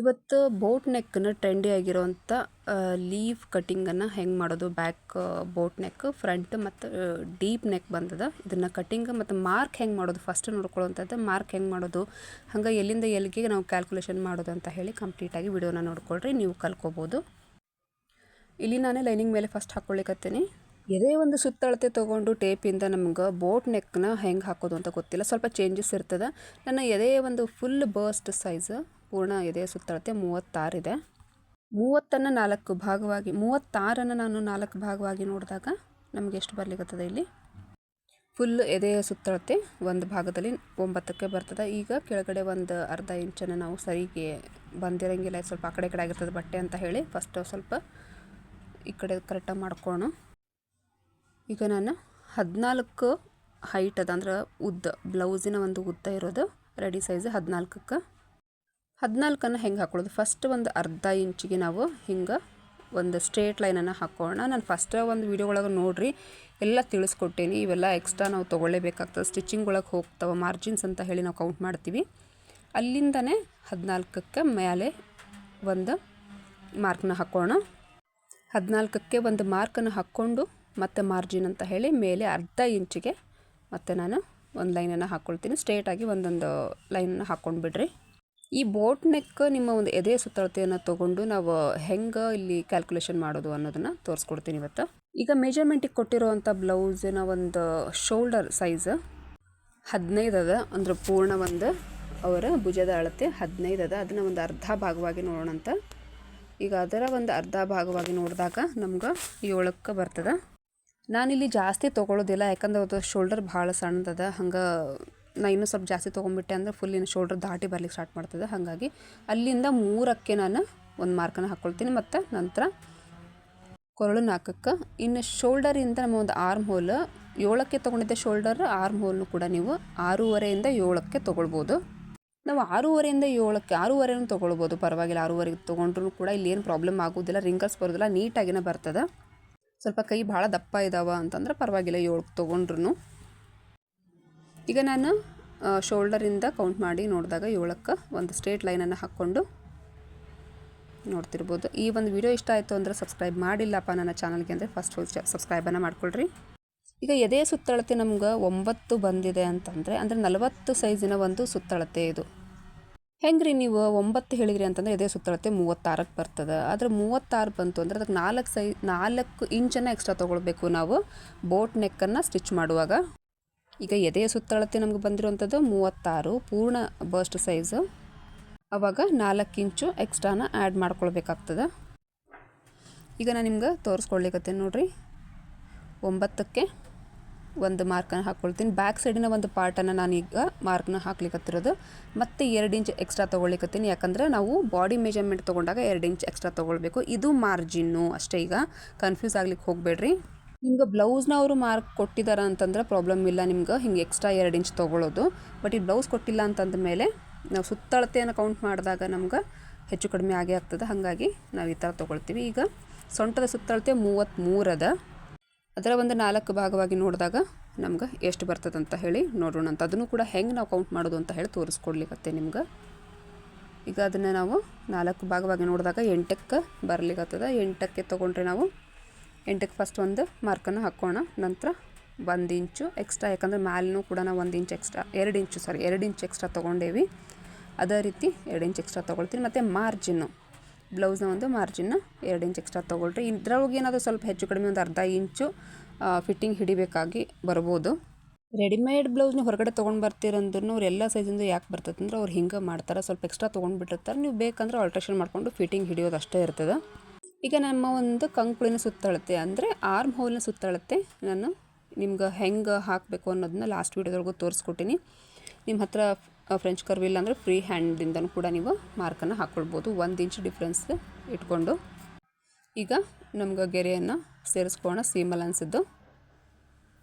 ಇವತ್ತು ಬೋಟ್ ನೆಕ್ಕನ್ನ ಟ್ರೆಂಡಿ ಆಗಿರೋವಂಥ ಲೀಫ್ ಕಟ್ಟಿಂಗನ್ನು ಹೆಂಗೆ ಮಾಡೋದು? ಬ್ಯಾಕ್ ಬೋಟ್ ನೆಕ್ ಫ್ರಂಟ್ ಮತ್ತು ಡೀಪ್ ನೆಕ್ ಬಂದದ. ಇದನ್ನು ಕಟ್ಟಿಂಗ್ ಮತ್ತು ಮಾರ್ಕ್ ಹೆಂಗೆ ಮಾಡೋದು? ಫಸ್ಟ್ ನೋಡ್ಕೊಳ್ಳುವಂಥದ್ದು ಮಾರ್ಕ್ ಹೆಂಗೆ ಮಾಡೋದು? ಹಂಗೆ ಎಲ್ಲಿಂದ ಎಲ್ಲಿಗೆ ನಾವು ಕ್ಯಾಲ್ಕುಲೇಷನ್ ಮಾಡೋದು ಅಂತ ಹೇಳಿ ಕಂಪ್ಲೀಟಾಗಿ ವಿಡಿಯೋನ ನೋಡ್ಕೊಳ್ರಿ, ನೀವು ಕಲ್ಕೋಬೋದು. ಇಲ್ಲಿ ನಾನು ಲೈನಿಂಗ್ ಮೇಲೆ ಫಸ್ಟ್ ಹಾಕ್ಕೊಳಿಕತ್ತೀನಿ ಎದೇ ಒಂದು ಸುತ್ತಳತೆ ತೊಗೊಂಡು ಟೇಪಿಂದ ನಮ್ಗೆ ಬೋಟ್ ನೆಕ್ನ ಹೆಂಗೆ ಹಾಕೋದು ಅಂತ ಗೊತ್ತಿಲ್ಲ. ಸ್ವಲ್ಪ ಚೇಂಜಸ್ ಇರ್ತದೆ. ನನ್ನ ಎದೆ ಒಂದು ಫುಲ್ ಬರ್ಸ್ಟ್ ಸೈಜ್ ಪೂರ್ಣ ಎದೆ ಸುತ್ತಳತೆ ಮೂವತ್ತಾರಿದೆ ಮೂವತ್ತನ್ನು ನಾಲ್ಕು ಭಾಗವಾಗಿ, ಮೂವತ್ತಾರನ್ನು ನಾನು ನಾಲ್ಕು ಭಾಗವಾಗಿ ನೋಡಿದಾಗ ನಮಗೆ ಎಷ್ಟು ಬರ್ಲಿಕ್ಕತ್ತದೆ ಇಲ್ಲಿ? ಫುಲ್ ಎದೆಯ ಸುತ್ತಳತೆ ಒಂದು ಭಾಗದಲ್ಲಿ ಒಂಬತ್ತಕ್ಕೆ ಬರ್ತದೆ. ಈಗ ಕೆಳಗಡೆ ಒಂದು ಅರ್ಧ ಇಂಚನ್ನು ನಾವು ಸರಿಗೆ ಬಂದಿರಂಗಿಲ್ಲ. ಸ್ವಲ್ಪ ಆ ಕಡೆ ಕಡೆ ಆಗಿರ್ತದೆ ಬಟ್ಟೆ ಅಂತ ಹೇಳಿ ಫಸ್ಟ್ ಸ್ವಲ್ಪ ಈ ಕಡೆ ಕರೆಕ್ಟಾಗಿ ಮಾಡ್ಕೋಣ ಈಗ ನಾನು ಹದಿನಾಲ್ಕು ಹೈಟ್ ಅದ ಅಂದ್ರೆ ಉದ್ದ ಬ್ಲೌಸಿನ ಒಂದು ಉದ್ದ ಇರೋದು ರೆಡಿ ಸೈಜ್ ಹದಿನಾಲ್ಕಕ್ಕೆ. ಹದಿನಾಲ್ಕನ್ನು ಹೆಂಗೆ ಹಾಕೊಳ್ಳೋದು ಫಸ್ಟ್ ಒಂದು ಅರ್ಧ ಇಂಚಿಗೆ ನಾವು ಹಿಂಗೆ ಒಂದು ಸ್ಟ್ರೇಟ್ ಲೈನನ್ನು ಹಾಕೋಣ ನಾನು ಫಸ್ಟ್ ಒಂದು ವೀಡಿಯೋ ಒಳಗೆ ನೋಡಿರಿ, ಎಲ್ಲ ತಿಳಿಸ್ಕೊಟ್ಟೇನಿ. ಇವೆಲ್ಲ ಎಕ್ಸ್ಟ್ರಾ ನಾವು ತೊಗೊಳ್ಳೇಬೇಕಾಗ್ತದೆ. ಸ್ಟಿಚಿಂಗ್ ಒಳಗೆ ಹೋಗ್ತಾವೆ ಮಾರ್ಜಿನ್ಸ್ ಅಂತ ಹೇಳಿ ನಾವು ಕೌಂಟ್ ಮಾಡ್ತೀವಿ. ಅಲ್ಲಿಂದನೇ ಹದಿನಾಲ್ಕಕ್ಕೆ ಮೇಲೆ ಒಂದು ಮಾರ್ಕ್ನ ಹಾಕೋಣ ಹದಿನಾಲ್ಕಕ್ಕೆ ಒಂದು ಮಾರ್ಕನ್ನು ಹಾಕ್ಕೊಂಡು ಮತ್ತು ಮಾರ್ಜಿನ್ ಅಂತ ಹೇಳಿ ಮೇಲೆ ಅರ್ಧ ಇಂಚಿಗೆ ಮತ್ತು ನಾನು ಒಂದು ಲೈನನ್ನು ಹಾಕ್ಕೊಳ್ತೀನಿ ಸ್ಟ್ರೇಟಾಗಿ ಒಂದೊಂದು ಲೈನನ್ನು ಹಾಕ್ಕೊಂಡು ಬಿಡ್ರಿ ಈ ಬೋಟ್ ನೆಕ್ ನಿಮ್ಮ ಒಂದು ಎದೆ ಸುತ್ತಳತೆಯನ್ನು ತೊಗೊಂಡು ನಾವು ಹೆಂಗೆ ಇಲ್ಲಿ ಕ್ಯಾಲ್ಕುಲೇಷನ್ ಮಾಡೋದು ಅನ್ನೋದನ್ನು ತೋರಿಸ್ಕೊಡ್ತೀನಿ ಇವತ್ತು. ಈಗ ಮೆಜರ್ಮೆಂಟಿಗೆ ಕೊಟ್ಟಿರುವಂಥ ಬ್ಲೌಸಿನ ಒಂದು ಶೋಲ್ಡರ್ ಸೈಜ್ ಹದಿನೈದು ಅದ. ಅಂದ್ರೆ ಪೂರ್ಣ ಒಂದು ಅವರ ಭುಜದ ಅಳತೆ ಹದಿನೈದು ಅದ. ಅದನ್ನು ಒಂದು ಅರ್ಧ ಭಾಗವಾಗಿ ನೋಡೋಣಂತ. ಈಗ ಅದರ ಒಂದು ಅರ್ಧ ಭಾಗವಾಗಿ ನೋಡಿದಾಗ ನಮ್ಗೆ ಏಳಕ್ಕೆ ಬರ್ತದೆ. ನಾನಿಲ್ಲಿ ಜಾಸ್ತಿ ತೊಗೊಳೋದಿಲ್ಲ, ಯಾಕಂದ್ರೆ ಅದು ಶೋಲ್ಡರ್ ಭಾಳ ಸಣ್ಣದದ, ಹಂಗೆ ನಾ ಇನ್ನೂ ಸ್ವಲ್ಪ ಜಾಸ್ತಿ ತೊಗೊಂಡ್ಬಿಟ್ಟೆ ಅಂದ್ರೆ ಫುಲ್ ಇನ್ನು ಶೋಲ್ಡರ್ ದಾಟಿ ಬರ್ಲಿಕ್ಕೆ ಸ್ಟಾರ್ಟ್ ಮಾಡ್ತದೆ. ಹಾಗಾಗಿ ಅಲ್ಲಿಂದ ಮೂರಕ್ಕೆ ನಾನು ಒಂದು ಮಾರ್ಕನ್ನು ಹಾಕ್ಕೊಳ್ತೀನಿ ಮತ್ತು ನಂತರ ಕೊರಳು ನಾಲ್ಕಕ್ಕೆ, ಇನ್ನು ಶೋಲ್ಡರಿಂದ ನಮ್ಮ ಒಂದು ಆರ್ಮ್ ಹೋಲ್ ಏಳಕ್ಕೆ ತೊಗೊಂಡಿದ್ದೆ ಶೋಲ್ಡರ್ ಆರ್ಮ್ ಹೋಲ್ನು ಕೂಡ ನೀವು ಆರೂವರೆಯಿಂದ ಏಳಕ್ಕೆ ತೊಗೊಳ್ಬೋದು. ನಾವು ಆರೂವರೆಯಿಂದ ಏಳಕ್ಕೆ, ಆರೂವರೆನೂ ತೊಗೊಳ್ಬೋದು. ಪರವಾಗಿಲ್ಲ, ಆರೂವರೆಗೆ ತೊಗೊಂಡ್ರೂ ಕೂಡ ಇಲ್ಲಿ ಏನು ಪ್ರಾಬ್ಲಮ್ ಆಗೋದಿಲ್ಲ ರಿಂಕಲ್ಸ್ ಬರೋದಿಲ್ಲ ನೀಟಾಗಿನೇ ಬರ್ತದೆ. ಸ್ವಲ್ಪ ಕೈ ಭಾಳ ದಪ್ಪ ಇದಾವ ಅಂತಂದ್ರೆ ಪರವಾಗಿಲ್ಲ, ಏಳು ತೊಗೊಂಡ್ರು ಈಗ ನಾನು ಶೋಲ್ಡರಿಂದ ಕೌಂಟ್ ಮಾಡಿ ನೋಡಿದಾಗ ಏಳಕ್ಕೆ ಒಂದು ಸ್ಟ್ರೇಟ್ ಲೈನನ್ನು ಹಾಕ್ಕೊಂಡು ನೋಡ್ತಿರ್ಬೋದು. ಈ ಒಂದು ವಿಡಿಯೋ ಇಷ್ಟ ಆಯಿತು ಅಂದರೆ ಸಬ್ಸ್ಕ್ರೈಬ್ ಮಾಡಿಲ್ಲಪ್ಪ ನನ್ನ ಚಾನಲ್ಗೆ ಅಂದರೆ ಫಸ್ಟ್ ಸಬ್ಸ್ಕ್ರೈಬನ್ನು ಮಾಡ್ಕೊಳ್ರಿ. ಈಗ ಎದೆ ಸುತ್ತಳತೆ ನಮ್ಗೆ ಒಂಬತ್ತು ಬಂದಿದೆ ಅಂತಂದರೆ, ಅಂದರೆ ನಲವತ್ತು ಸೈಜಿನ ಒಂದು ಸುತ್ತಳತೆ ಇದು. ಹೆಂಗ್ರಿ ನೀವು ಒಂಬತ್ತು ಹೇಳಿದ್ರಿ ಅಂತಂದ್ರೆ ಎದೆ ಸುತ್ತಳತೆ ಮೂವತ್ತಾರಕ್ಕೆ ಬರ್ತದೆ. ಆದರೆ ಮೂವತ್ತಾರು ಬಂತು ಅಂದರೆ ಅದಕ್ಕೆ ನಾಲ್ಕು ಸೈ, ನಾಲ್ಕು ಇಂಚನ್ನು ಎಕ್ಸ್ಟ್ರಾ ತೊಗೊಳ್ಬೇಕು ನಾವು ಬೋಟ್ ನೆಕ್ಕನ್ನು ಸ್ಟಿಚ್ ಮಾಡುವಾಗ. ಈಗ ಎದೆಯ ಸುತ್ತಳತೆ ನಮ್ಗೆ ಬಂದಿರುವಂಥದ್ದು ಮೂವತ್ತಾರು, ಪೂರ್ಣ ಬಸ್ಟ್ ಸೈಜು ಆವಾಗ ನಾಲ್ಕು ಇಂಚು ಎಕ್ಸ್ಟ್ರಾನ ಆ್ಯಡ್ ಮಾಡ್ಕೊಳ್ಬೇಕಾಗ್ತದೆ. ಈಗ ನಾನು ನಿಮ್ಗೆ ತೋರಿಸ್ಕೊಳ್ಲಿಕ್ಕೆ ನೋಡಿರಿ. ಒಂಬತ್ತಕ್ಕೆ ಒಂದು ಮಾರ್ಕನ್ನು ಹಾಕ್ಕೊಳ್ತೀನಿ. ಬ್ಯಾಕ್ ಸೈಡಿನ ಒಂದು ಪಾರ್ಟನ್ನು ನಾನೀಗ ಮಾರ್ಕ್ನ ಹಾಕ್ಲಿಕ್ಕತ್ತಿರೋದು ಮತ್ತು ಎರಡು ಇಂಚ್ ಎಕ್ಸ್ಟ್ರಾ ತೊಗೊಳ್ಲಿಕ್ಕತ್ತೀನಿ ಯಾಕಂದರೆ ನಾವು ಬಾಡಿ ಮೆಜರ್ಮೆಂಟ್ ತೊಗೊಂಡಾಗ ಎರಡು ಇಂಚ್ ಎಕ್ಸ್ಟ್ರಾ ತೊಗೊಳ್ಬೇಕು. ಇದು ಮಾರ್ಜಿನ್ನು ಅಷ್ಟೇ ಈಗ ಕನ್ಫ್ಯೂಸ್ ಆಗ್ಲಿಕ್ಕೆ ಹೋಗಬೇಡ್ರಿ. ನಿಮ್ಗೆ ಬ್ಲೌಸ್ನ ಅವರು ಮಾರ್ಕ್ ಕೊಟ್ಟಿದ್ದಾರೆ ಅಂತಂದ್ರೆ ಪ್ರಾಬ್ಲಮ್ ಇಲ್ಲ. ನಿಮ್ಗೆ ಹಿಂಗೆ ಎಕ್ಸ್ಟ್ರಾ ಎರಡು ಇಂಚ್ ತೊಗೊಳ್ಳೋದು ಬಟ್ ಈ ಬ್ಲೌಸ್ ಕೊಟ್ಟಿಲ್ಲ ಅಂತಂದ ಮೇಲೆ ನಾವು ಸುತ್ತಳತೆಯನ್ನು ಕೌಂಟ್ ಮಾಡಿದಾಗ ನಮ್ಗೆ ಹೆಚ್ಚು ಕಡಿಮೆ ಆಗೇ ಆಗ್ತದೆ. ಹಾಗಾಗಿ ನಾವು ಈ ಥರ ತೊಗೊಳ್ತೀವಿ. ಈಗ ಸೊಂಟದ ಸುತ್ತಳತೆ ಮೂವತ್ತ್ಮೂರದ ಅದರ ಒಂದು ನಾಲ್ಕು ಭಾಗವಾಗಿ ನೋಡಿದಾಗ ನಮ್ಗೆ ಎಷ್ಟು ಬರ್ತದೆ ಅಂತ ಹೇಳಿ ನೋಡೋಣ ಅಂತ. ಅದನ್ನು ಕೂಡ ಹೆಂಗೆ ನಾವು ಕೌಂಟ್ ಮಾಡೋದು ಅಂತ ಹೇಳಿ ತೋರಿಸ್ಕೊಡ್ಲಿಕ್ಕೆ ನಿಮ್ಗೆ. ಈಗ ಅದನ್ನು ನಾವು ನಾಲ್ಕು ಭಾಗವಾಗಿ ನೋಡಿದಾಗ ಎಂಟಕ್ಕೆ ಬರ್ಲಿಕ್ಕತ್ತದ ಎಂಟಕ್ಕೆ ತೊಗೊಂಡ್ರೆ ನಾವು ಎಂಟಕ್ಕೆ ಫಸ್ಟ್ ಒಂದು ಮಾರ್ಕನ್ನು ಹಾಕೋಣ. ನಂತರ ಒಂದು ಇಂಚು ಎಕ್ಸ್ಟ್ರಾ ಯಾಕಂದರೆ ಮ್ಯಾಲೂ ಕೂಡ ನಾವು ಒಂದು ಇಂಚ್ ಎಕ್ಸ್ಟ್ರಾ ಎರಡು ಇಂಚು ಸಾರಿ ಎರಡು ಇಂಚ್ ಎಕ್ಸ್ಟ್ರಾ ತೊಗೊಂಡೇವಿ. ಅದೇ ರೀತಿ ಎರಡು ಇಂಚ್ ಎಕ್ಸ್ಟ್ರಾ ತೊಗೊಳ್ತೀನಿ. ಮತ್ತು ಮಾರ್ಜಿನ್ನು ಬ್ಲೌಸ್ನ ಒಂದು ಮಾರ್ಜಿನ್ನ ಎರಡು ಇಂಚ್ ಎಕ್ಸ್ಟ್ರಾ ತೊಗೊಳ್ರಿ. ಇದ್ರೊಳಗೆ ಏನಾದರೂ ಸ್ವಲ್ಪ ಹೆಚ್ಚು ಕಡಿಮೆ ಒಂದು ಅರ್ಧ ಇಂಚು ಫಿಟ್ಟಿಂಗ್ ಹಿಡಿಬೇಕಾಗಿ ಬರ್ಬೋದು. ರೆಡಿಮೇಡ್ ಬ್ಲೌಸ್ನ ಹೊರಗಡೆ ತೊಗೊಂಡು ಬರ್ತೀರಂದ್ರೂ ಅವ್ರು ಎಲ್ಲ ಸೈಜಿಂದು ಯಾಕೆ ಬರ್ತದೆ ಅಂದ್ರೆ ಅವ್ರು ಹಿಂಗೆ ಮಾಡ್ತಾರೆ. ಸ್ವಲ್ಪ ಎಕ್ಸ್ಟ್ರಾ ತೊಗೊಂಡ್ಬಿಟ್ಟಿರ್ತಾರೆ. ನೀವು ಬೇಕಂದ್ರೆ ಆಲ್ಟ್ರೇಷನ್ ಮಾಡಿಕೊಂಡು ಫಿಟ್ಟಿಂಗ್ ಹಿಡಿಯೋದು ಅಷ್ಟೇ ಇರ್ತದೆ. ಈಗ ನಮ್ಮ ಒಂದು ಕಂಕುಳಿನ ಸುತ್ತಳತೆ ಅಂದರೆ ಆರ್ಮ್ ಹೋಲ್ನ ಸುತ್ತಳತೆ ನಾನು ನಿಮ್ಗೆ ಹೆಂಗೆ ಹಾಕಬೇಕು ಅನ್ನೋದನ್ನ ಲಾಸ್ಟ್ ವೀಡಿಯೋದೊಳಗೂ ತೋರಿಸ್ಕೊಟ್ಟಿನಿ. ನಿಮ್ಮ ಹತ್ರ ಫ್ರೆಂಚ್ ಕರ್ವ್ ಇಲ್ಲ ಅಂದರೆ ಫ್ರೀ ಹ್ಯಾಂಡಿಂದನೂ ಕೂಡ ನೀವು ಮಾರ್ಕನ್ನು ಹಾಕ್ಕೊಳ್ಬೋದು ಒಂದು ಇಂಚ್ ಡಿಫ್ರೆನ್ಸ್ ಇಟ್ಕೊಂಡು. ಈಗ ನಮ್ಗೆ ಗೆರೆಯನ್ನು ಸೇರಿಸ್ಕೋಣ ಸೀಮಲ್ ಅನ್ಸಿದ್ದು.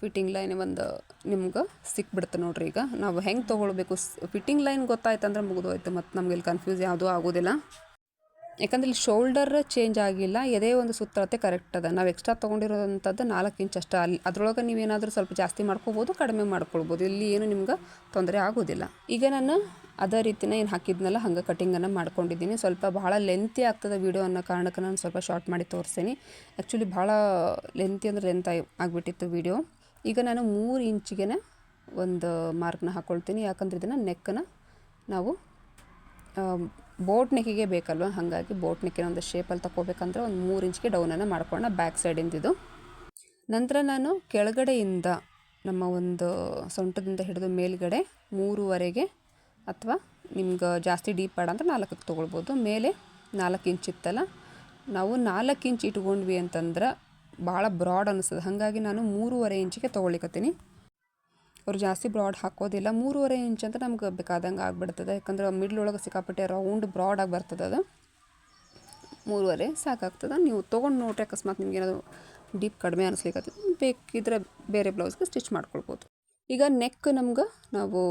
ಫಿಟ್ಟಿಂಗ್ ಲೈನ್ ಒಂದು ನಿಮ್ಗೆ ಸಿಕ್ಬಿಡ್ತು ನೋಡ್ರಿ ಈಗ. ನಾವು ಹೆಂಗೆ ತೊಗೊಳ್ಬೇಕು? ಫಿಟ್ಟಿಂಗ್ ಲೈನ್ ಗೊತ್ತಾಯ್ತು ಅಂದ್ರೆ ಮುಗಿದೋಯ್ತು, ಮತ್ತು ನಮ್ಗೆ ಇಲ್ಲಿ ಕನ್ಫ್ಯೂಸ್ ಯಾವುದೂ ಆಗೋದಿಲ್ಲ. ಯಾಕಂದ್ರೆ ಇಲ್ಲಿ ಶೋಲ್ಡರ್ ಚೇಂಜ್ ಆಗಿಲ್ಲ, ಎದೇ ಒಂದು ಸುತ್ತಳತೆ ಕರೆಕ್ಟ್ ಅದ. ನಾವು ಎಕ್ಸ್ಟ್ರಾ ತೊಗೊಂಡಿರೋಂಥದ್ದು ನಾಲ್ಕು ಇಂಚ್ ಅಷ್ಟೇ. ಅಲ್ಲಿ ಅದರೊಳಗೆ ನೀವೇನಾದರೂ ಸ್ವಲ್ಪ ಜಾಸ್ತಿ ಮಾಡ್ಕೋಬೋದು, ಕಡಿಮೆ ಮಾಡ್ಕೊಳ್ಬೋದು. ಇಲ್ಲಿ ಏನು ನಿಮ್ಗೆ ತೊಂದರೆ ಆಗೋದಿಲ್ಲ. ಈಗ ನಾನು ಅದೇ ರೀತಿನ ಏನು ಹಾಕಿದ್ನಲ್ಲ, ಹಂಗೆ ಕಟಿಂಗನ್ನು ಮಾಡ್ಕೊಂಡಿದ್ದೀನಿ. ಸ್ವಲ್ಪ ಭಾಳ ಲೆಂತಿ ಆಗ್ತದೆ ವೀಡಿಯೋ ಅನ್ನೋ ಕಾರಣಕ್ಕೆ ನಾನು ಸ್ವಲ್ಪ ಶಾರ್ಟ್ ಮಾಡಿ ತೋರಿಸ್ತೀನಿ ಆ್ಯಕ್ಚುಲಿ ಭಾಳ ಲೆಂತಿ ಅಂದರೆ ಲೆಂತ್ ಆಗಿ ಆಗಿಬಿಟ್ಟಿತ್ತು ವೀಡಿಯೋ ಈಗ ನಾನು ಮೂರು ಇಂಚಿಗೆ ಒಂದು ಮಾರ್ಕ್ನ ಹಾಕ್ಕೊಳ್ತೀನಿ ಯಾಕಂದ್ರೆ ಇದನ್ನು ನೆಕ್ಕನ್ನು ನಾವು ಬೋಟ್ ನೆಕ್ಕಿಗೆ ಬೇಕಲ್ವ? ಹಾಗಾಗಿ ಬೋಟ್ ನೆಕ್ಕಿನ ಒಂದು ಶೇಪಲ್ಲಿ ತಗೋಬೇಕಂದ್ರೆ ಒಂದು ಮೂರು ಇಂಚ್ಗೆ ಡೌನನ್ನು ಮಾಡ್ಕೊಳ್ಳೋಣ ಬ್ಯಾಕ್ ಸೈಡಿಂದಿದು ನಂತರ ನಾನು ಕೆಳಗಡೆಯಿಂದ ನಮ್ಮ ಒಂದು ಸೊಂಟದಿಂದ ಹಿಡಿದು ಮೇಲ್ಗಡೆ ಮೂರುವರೆಗೆ ಅಥವಾ ನಿಮ್ಗೆ ಜಾಸ್ತಿ ಡೀಪ್ ಬೇಡ ಅಂದ್ರೆ ನಾಲ್ಕಕ್ಕೆ ತೊಗೊಳ್ಬೋದು. ಮೇಲೆ ನಾಲ್ಕು ಇಂಚ್ ಇತ್ತಲ್ಲ, ನಾವು ನಾಲ್ಕು ಇಂಚ್ ಇಟ್ಕೊಂಡ್ವಿ ಅಂತಂದ್ರೆ ಭಾಳ ಬ್ರಾಡ್ ಅನಿಸ್ತದೆ. ಹಾಗಾಗಿ ನಾನು ಮೂರುವರೆ ಇಂಚಿಗೆ ತೊಗೊಳಿಕತ್ತೀನಿ ಅವ್ರು ಜಾಸ್ತಿ ಬ್ರಾಡ್ ಹಾಕೋದಿಲ್ಲ. ಮೂರುವರೆ ಇಂಚ್ ಅಂತ ನಮ್ಗೆ ಬೇಕಾದಂಗೆ ಆಗಿಬಿಡ್ತದೆ. ಯಾಕಂದ್ರೆ ಮಿಡ್ಲ್ ಒಳಗೆ ಸಿಕ್ಕಾಪಟ್ಟೆ ರೌಂಡ್ ಬ್ರಾಡಾಗಿ ಬರ್ತದೆ ಅದು. ಮೂರುವರೆ ಸಾಕಾಗ್ತದೆ. ನೀವು ತೊಗೊಂಡು ನೋಡ್ರಿ ಅಕಸ್ಮಾತ್ ನಿಮ್ಗೆ ಏನಾದರೂ ಡೀಪ್ ಕಡಿಮೆ ಅನಿಸ್ಲಿಕ್ಕೆ ಬೇಕಿದ್ರೆ ಬೇರೆ ಬ್ಲೌಸ್ಗೆ ಸ್ಟಿಚ್ ಮಾಡ್ಕೊಳ್ಬೋದು. ಈಗ ನೆಕ್ ನಮ್ಗೆ ನಾವು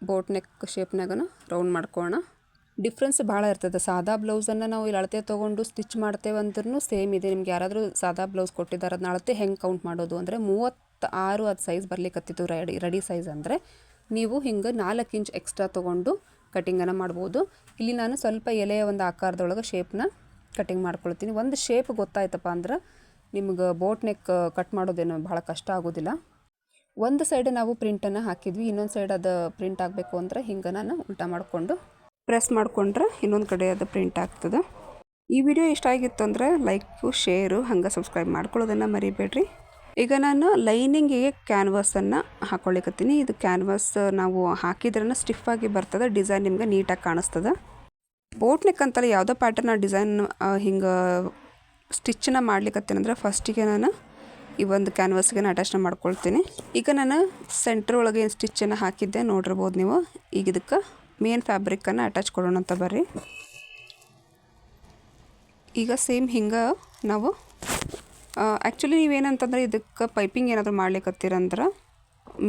ಬೋಟ್ ನೆಕ್ ಶೇಪ್ನಾಗನ ರೌಂಡ್ ಮಾಡ್ಕೋಣ ಡಿಫ್ರೆನ್ಸ್ ಭಾಳ ಇರ್ತದೆ. ಸಾದಾ ಬ್ಲೌಸನ್ನು ನಾವು ಇಲ್ಲಿ ಅಳತೆ ತೊಗೊಂಡು ಸ್ಟಿಚ್ ಮಾಡ್ತೇವೆ ಅಂದ್ರೂ ಸೇಮ್ ಇದೆ. ನಿಮ್ಗೆ ಯಾರಾದರೂ ಸಾದಾ ಬ್ಲೌಸ್ ಕೊಟ್ಟಿದ್ದಾರೆ ಅದನ್ನ ಅಳತೆ ಹೆಂಗೆ ಕೌಂಟ್ ಮಾಡೋದು ಅಂದರೆ ಮೂವತ್ತಾರು ಅದು ಸೈಜ್ ಬರ್ಲಿಕ್ಕತ್ತಿತ್ತು ರೆಡಿ ರೆಡಿ ಸೈಜ್ ಅಂದರೆ ನೀವು ಹಿಂಗೆ ನಾಲ್ಕು ಇಂಚ್ ಎಕ್ಸ್ಟ್ರಾ ತೊಗೊಂಡು ಕಟಿಂಗನ್ನು ಮಾಡ್ಬೋದು. ಇಲ್ಲಿ ನಾನು ಸ್ವಲ್ಪ ಎಲೆಯ ಒಂದು ಆಕಾರದೊಳಗೆ ಶೇಪ್ನ ಕಟಿಂಗ್ ಮಾಡ್ಕೊಳ್ತೀನಿ. ಒಂದು ಶೇಪ್ ಗೊತ್ತಾಯ್ತಪ್ಪ ಅಂದ್ರೆ ನಿಮ್ಗೆ ಬೋಟ್ ನೆಕ್ ಕಟ್ ಮಾಡೋದೇನು ಭಾಳ ಕಷ್ಟ ಆಗೋದಿಲ್ಲ. ಒಂದು ಸೈಡ್ ನಾವು ಪ್ರಿಂಟನ್ನು ಹಾಕಿದ್ವಿ, ಇನ್ನೊಂದು ಸೈಡ್ ಅದು ಪ್ರಿಂಟ್ ಆಗಬೇಕು ಅಂದರೆ ಹಿಂಗೆ ನಾನು ಉಲ್ಟಾ ಮಾಡಿಕೊಂಡು ಪ್ರೆಸ್ ಮಾಡಿಕೊಂಡ್ರೆ ಇನ್ನೊಂದು ಕಡೆ ಅದು ಪ್ರಿಂಟ್ ಆಗ್ತದೆ. ಈ ವಿಡಿಯೋ ಇಷ್ಟ ಆಗಿತ್ತು ಅಂದರೆ ಲೈಕು ಶೇರು ಹಂಗೆ ಸಬ್ಸ್ಕ್ರೈಬ್ ಮಾಡ್ಕೊಳ್ಳೋದನ್ನು ಮರಿಬೇಡ್ರಿ. ಈಗ ನಾನು ಲೈನಿಂಗಿಗೆ ಕ್ಯಾನ್ವಾಸನ್ನು ಹಾಕೊಳ್ಳಿಕತ್ತೀನಿ. ಇದು ಕ್ಯಾನ್ವಾಸ್, ನಾವು ಹಾಕಿದ್ರೇನ ಸ್ಟಿಫ್ ಆಗಿ ಬರ್ತದೆ, ಡಿಸೈನ್ ನಿಮ್ಗೆ ನೀಟಾಗಿ ಕಾಣಿಸ್ತದೆ. ಬೋಟ್ ನೆಕ್ ಅಂತಲ್ಲ ಯಾವುದೋ ಪ್ಯಾಟರ್ನ್ ಡಿಸೈನ್ ಹಿಂಗೆ ಸ್ಟಿಚ್ಚನ್ನ ಮಾಡ್ಲಿಕ್ಕತ್ತೇನಂದ್ರೆ ಫಸ್ಟಿಗೆ ನಾನು ಈ ಒಂದು ಕ್ಯಾನ್ವಾಸ್ಗೆ ಅಟ್ಯಾಚ್ನ ಮಾಡ್ಕೊಳ್ತೀನಿ. ಈಗ ನಾನು ಸೆಂಟ್ರ್ ಒಳಗೆ ಏನು ಸ್ಟಿಚ್ಚನ್ನು ಹಾಕಿದ್ದೆ ನೋಡಿರ್ಬೋದು ನೀವು. ಈಗ ಇದಕ್ಕೆ ಮೇನ್ ಫ್ಯಾಬ್ರಿಕ್ಕನ್ನು ಅಟ್ಯಾಚ್ ಕೊಡೋಣ ಅಂತ ಬರ್ರಿ. ಈಗ ಸೇಮ್ ಹಿಂಗೆ ನಾವು ಆ್ಯಕ್ಚುಲಿ ನೀವೇನಂತಂದ್ರೆ ಇದಕ್ಕೆ ಪೈಪಿಂಗ್ ಏನಾದರೂ ಮಾಡ್ಲಿಕ್ಕತ್ತೀರಂದ್ರೆ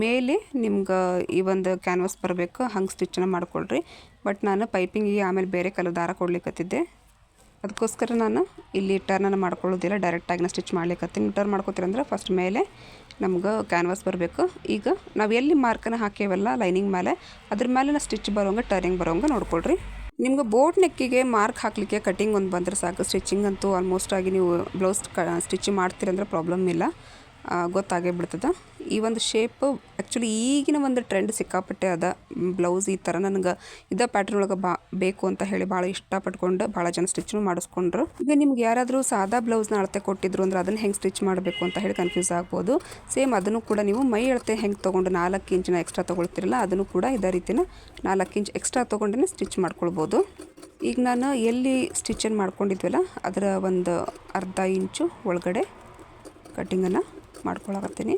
ಮೇಲೆ ನಿಮ್ಗೆ ಈ ಒಂದು ಕ್ಯಾನ್ವಾಸ್ ಬರಬೇಕು, ಹಂಗೆ ಸ್ಟಿಚ್ನ ಮಾಡ್ಕೊಳ್ರಿ. ಬಟ್ ನಾನು ಪೈಪಿಂಗಿಗೆ ಆಮೇಲೆ ಬೇರೆ ಕಲರ್ ದಾರ ಕೊಡ್ಲಿಕ್ಕತ್ತಿದ್ದೆ ಅದಕ್ಕೋಸ್ಕರ ನಾನು ಇಲ್ಲಿ ಟರ್ನನ್ನು ಮಾಡ್ಕೊಳ್ಳೋದಿಲ್ಲ ಡೈರೆಕ್ಟಾಗಿ ಸ್ಟಿಚ್ ಮಾಡ್ಲಿಕ್ಕತ್ತೀನಿ ಟರ್ನ್ ಮಾಡ್ಕೋತೀರಂದ್ರೆ ಫಸ್ಟ್ ಮೇಲೆ ನಮ್ಗೆ ಕ್ಯಾನ್ವಾಸ್ ಬರಬೇಕು. ಈಗ ನಾವು ಎಲ್ಲಿ ಮಾರ್ಕನ್ನು ಹಾಕೇವಲ್ಲ ಲೈನಿಂಗ್ ಮೇಲೆ ಅದ್ರ ಮೇಲೆ ಸ್ಟಿಚ್ ಬರೋಂಗೆ ಟರ್ನಿಂಗ್ ಬರೋಂಗೆ ನೋಡ್ಕೊಳ್ರಿ. ನಿಮ್ಗೆ ಬೋಟ್ ನೆಕ್ಕಿಗೆ ಮಾರ್ಕ್ ಹಾಕಲಿಕ್ಕೆ ಕಟಿಂಗ್ ಒಂದು ಬಂದರೆ ಸಾಕು. ಸ್ಟಿಚಿಂಗ್ ಅಂತೂ ಆಲ್ಮೋಸ್ಟ್ ಆಗಿ ನೀವು ಬ್ಲೌಸ್ ಕ, ಸ್ಟಿಚ್ ಮಾಡ್ತೀರಂದ್ರೆ ಪ್ರಾಬ್ಲಮ್ ಇಲ್ಲ. ಗೊತ್ತಾಗೇ ಬಿಡ್ತದೆ. ಈ ಒಂದು ಶೇಪ್ ಆ್ಯಕ್ಚುಲಿ ಈಗಿನ ಒಂದು ಟ್ರೆಂಡ್ ಸಿಕ್ಕಾಪಟ್ಟೆ ಅದ. ಬ್ಲೌಸ್ ಈ ಥರ ನನಗೆ ಇದ ಪ್ಯಾಟರ್ನ್ ಒಳಗೆ ಬಾ, ಬೇಕು ಅಂತ ಹೇಳಿ ಭಾಳ ಇಷ್ಟಪಟ್ಕೊಂಡು ಭಾಳ ಜನ ಸ್ಟಿಚ್ನು ಮಾಡಿಸ್ಕೊಂಡ್ರು. ಈಗ ನಿಮ್ಗೆ ಯಾರಾದರೂ ಸಾದಾ ಬ್ಲೌಸ್ನ ಅಳತೆ ಕೊಟ್ಟಿದ್ರು ಅಂದ್ರೆ ಅದನ್ನು ಹೆಂಗೆ ಸ್ಟಿಚ್ ಮಾಡಬೇಕು ಅಂತ ಹೇಳಿ ಕನ್ಫ್ಯೂಸ್ ಆಗ್ಬೋದು. ಸೇಮ್ ಅದನ್ನು ಕೂಡ ನೀವು ಮೈ ಅಳತೆ ಹೆಂಗೆ ತೊಗೊಂಡು ನಾಲ್ಕು ಇಂಚಿನ ಎಕ್ಸ್ಟ್ರಾ ತೊಗೊಳ್ತಿರಲ್ಲ ಅದನ್ನು ಕೂಡ ಇದೇ ರೀತಿನ ನಾಲ್ಕು ಇಂಚ್ ಎಕ್ಸ್ಟ್ರಾ ತೊಗೊಂಡೇ ಸ್ಟಿಚ್ ಮಾಡ್ಕೊಳ್ಬೋದು. ಈಗ ನಾನು ಎಲ್ಲಿ ಸ್ಟಿಚನ್ನು ಮಾಡ್ಕೊಂಡಿದ್ವಲ್ಲ, ಅದರ ಒಂದು ಅರ್ಧ ಇಂಚು ಒಳಗಡೆ ಕಟ್ಟಿಂಗನ್ನು ಮಾಡ್ಕೊಳಕತ್ತೀನಿ.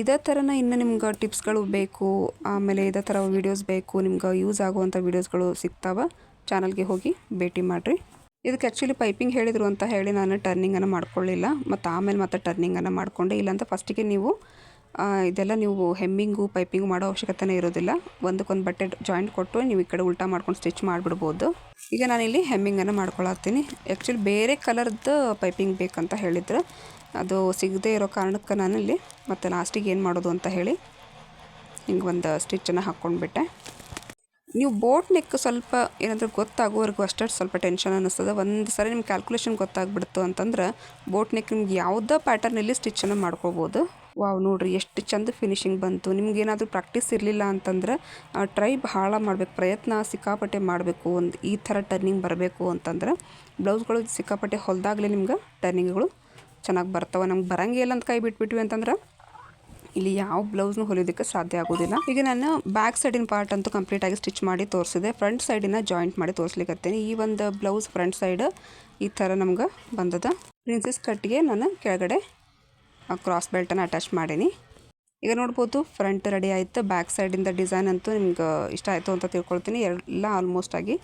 ಇದೇ ಥರನ ಇನ್ನು ನಿಮ್ಗೆ ಟಿಪ್ಸ್ಗಳು ಬೇಕು, ಆಮೇಲೆ ಇದೇ ಥರ ವೀಡಿಯೋಸ್ ಬೇಕು, ನಿಮ್ಗೆ ಯೂಸ್ ಆಗುವಂಥ ವೀಡಿಯೋಸ್ಗಳು ಸಿಗ್ತಾವೆ, ಚಾನಲ್ಗೆ ಹೋಗಿ ಭೇಟಿ ಮಾಡಿರಿ. ಇದಕ್ಕೆ ಆ್ಯಕ್ಚುಲಿ ಪೈಪಿಂಗ್ ಹೇಳಿದರು ಅಂತ ಹೇಳಿ ನಾನು ಟರ್ನಿಂಗನ್ನು ಮಾಡ್ಕೊಳ್ಳಿಲ್ಲ, ಮತ್ತು ಆಮೇಲೆ ಮತ್ತೆ ಟರ್ನಿಂಗನ್ನು ಮಾಡಿಕೊಂಡೆ, ಇಲ್ಲಾಂತ ಫಸ್ಟಿಗೆ ನೀವು ಇದೆಲ್ಲ ನೀವು ಹೆಮ್ಮಿಂಗು, ಪೈಪಿಂಗು ಮಾಡೋ ಅವಶ್ಯಕತೆನೇ ಇರೋದಿಲ್ಲ. ಒಂದಕ್ಕೊಂದು ಬಟ್ಟೆ ಜಾಯಿಂಟ್ ಕೊಟ್ಟು ನೀವು ಈ ಕಡೆ ಉಲ್ಟಾ ಮಾಡ್ಕೊಂಡು ಸ್ಟಿಚ್ ಮಾಡಿಬಿಡ್ಬೋದು. ಈಗ ನಾನಿಲ್ಲಿ ಹೆಮ್ಮಿಂಗನ್ನು ಮಾಡ್ಕೊಳತ್ತೀನಿ. ಆ್ಯಕ್ಚುಲಿ ಬೇರೆ ಕಲರ್ದು ಪೈಪಿಂಗ್ ಬೇಕಂತ ಹೇಳಿದ್ರೆ ಅದು ಸಿಗದೇ ಇರೋ ಕಾರಣಕ್ಕೆ ನಾನಿಲ್ಲಿ ಮತ್ತು ಲಾಸ್ಟಿಗೆ ಏನು ಮಾಡೋದು ಅಂತ ಹೇಳಿ ಹಿಂಗೆ ಒಂದು ಸ್ಟಿಚ್ಚನ್ನು ಹಾಕ್ಕೊಂಡ್ಬಿಟ್ಟೆ. ನೀವು ಬೋಟ್ ನೆಕ್ ಸ್ವಲ್ಪ ಏನಾದರೂ ಗೊತ್ತಾಗೋವರೆಗೂ ಅಷ್ಟೇ ಸ್ವಲ್ಪ ಟೆನ್ಷನ್ ಅನ್ನಿಸ್ತದೆ. ಒಂದು ಸರಿ ನಿಮ್ಗೆ ಕ್ಯಾಲ್ಕುಲೇಷನ್ ಗೊತ್ತಾಗ್ಬಿಡ್ತು ಅಂತಂದ್ರೆ ಬೋಟ್ ನೆಕ್ ನಿಮ್ಗೆ ಯಾವುದೇ ಪ್ಯಾಟರ್ನಲ್ಲಿ ಸ್ಟಿಚ್ಚನ್ನು ಮಾಡ್ಕೋಬೋದು ವಾವ್ ನೋಡ್ರಿ, ಎಷ್ಟು ಚಂದ ಫಿನಿಶಿಂಗ್ ಬಂತು. ನಿಮ್ಗೇನಾದರೂ ಪ್ರಾಕ್ಟೀಸ್ ಇರಲಿಲ್ಲ ಅಂತಂದ್ರೆ ಟ್ರೈ ಭಾಳ ಮಾಡ್ಬೇಕು. ಪ್ರಯತ್ನ ಸಿಕ್ಕಾಪಟ್ಟೆ ಮಾಡಬೇಕು. ಒಂದು ಈ ಥರ ಟರ್ನಿಂಗ್ ಬರಬೇಕು ಅಂತಂದ್ರೆ, ಬ್ಲೌಸ್ಗಳು ಸಿಕ್ಕಾಪಟ್ಟೆ ಹೊಲ್ದಾಗಲೇ ನಿಮ್ಗೆ ಟರ್ನಿಂಗ್ಗಳು ಚೆನ್ನಾಗಿ ಬರ್ತವೆ. ನಮ್ಗೆ ಬರಂಗಿಲ್ಲ ಅಂತ ಕೈ ಬಿಟ್ಬಿಟ್ವಿ ಅಂತಂದ್ರೆ, ಇಲ್ಲಿ ಯಾವ ಬ್ಲೌಸ್ನು ಹೊಲಿಯೋದಕ್ಕೆ ಸಾಧ್ಯ ಆಗೋದಿಲ್ಲ. ಈಗ ನಾನು ಬ್ಯಾಕ್ ಸೈಡಿನ ಪಾರ್ಟ್ ಅಂತೂ ಕಂಪ್ಲೀಟಾಗಿ ಸ್ಟಿಚ್ ಮಾಡಿ ತೋರಿಸಿದೆ. ಫ್ರಂಟ್ ಸೈಡಿನ ಜಾಯಿಂಟ್ ಮಾಡಿ ತೋರಿಸ್ಲಿಕ್ಕೆ ಈ ಒಂದು ಬ್ಲೌಸ್ ಫ್ರಂಟ್ ಸೈಡ್ ಈ ಥರ ನಮ್ಗೆ ಬಂದದ. ಪ್ರಿನ್ಸಸ್ ಕಟ್ಗೆ ನಾನು ಕೆಳಗಡೆ ಕ್ರಾಸ್ ಬೆಲ್ಟನ್ನು ಅಟ್ಯಾಚ್ ಮಾಡೀನಿ. ಈಗ ನೋಡ್ಬೋದು ಫ್ರಂಟ್ ರೆಡಿ ಆಯಿತು. ಬ್ಯಾಕ್ ಸೈಡಿಂದ ಡಿಸೈನ್ ಅಂತೂ ನಿಮ್ಗೆ ಇಷ್ಟ ಆಯಿತು ಅಂತ ತಿಳ್ಕೊಳ್ತೀನಿ. ಎಲ್ಲ ಆಲ್ಮೋಸ್ಟ್ ಆಗಿ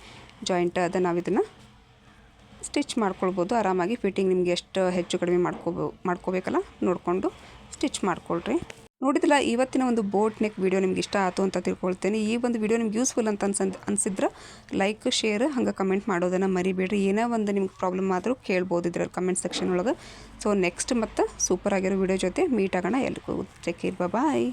ಜಾಯಿಂಟ್ ಅದ. ನಾವು ಇದನ್ನು ಸ್ಟಿಚ್ ಮಾಡ್ಕೊಳ್ಬೋದು. ಆರಾಮಾಗಿ ಫಿಟ್ಟಿಂಗ್ ನಿಮ್ಗೆ ಎಷ್ಟು ಹೆಚ್ಚು ಕಡಿಮೆ ಮಾಡ್ಕೋಬೋ ಮಾಡ್ಕೋಬೇಕಲ್ಲ ನೋಡಿಕೊಂಡು ಸ್ಟಿಚ್ ಮಾಡ್ಕೊಳ್ರಿ. ನೋಡಿದಿಲ್ಲ ಇವತ್ತಿನ ಒಂದು ಬೋಟ್ ನೆಕ್ ವಿಡಿಯೋ ನಿಮ್ಗೆ ಇಷ್ಟ ಆಯಿತು ಅಂತ ತಿಳ್ಕೊಳ್ತೇನೆ. ಈ ಒಂದು ವಿಡಿಯೋ ನಿಮ್ಗೆ ಯೂಸ್ಫುಲ್ ಅಂತ ಅನ್ಸ ಅನ್ಸಿದ್ರೆ ಲೈಕ್ ಶೇರ್ ಹಂಗೆ ಕಮೆಂಟ್ ಮಾಡೋದನ್ನು ಮರಿಬೇಡ್ರಿ. ಏನೋ ಒಂದು ನಿಮ್ಗೆ ಪ್ರಾಬ್ಲಮ್ ಆದರೂ ಕೇಳ್ಬೋದು ಇದ್ರಲ್ಲಿ ಕಮೆಂಟ್ ಸೆಕ್ಷನ್ ಒಳಗೆ. ಸೊ ನೆಕ್ಸ್ಟ್ ಮತ್ತು ಸೂಪರ್ ಆಗಿರೋ ವಿಡಿಯೋ ಜೊತೆ ಮೀಟ್ ಆಗೋಣ ಎಲ್ರಿಗೂ. Take care bye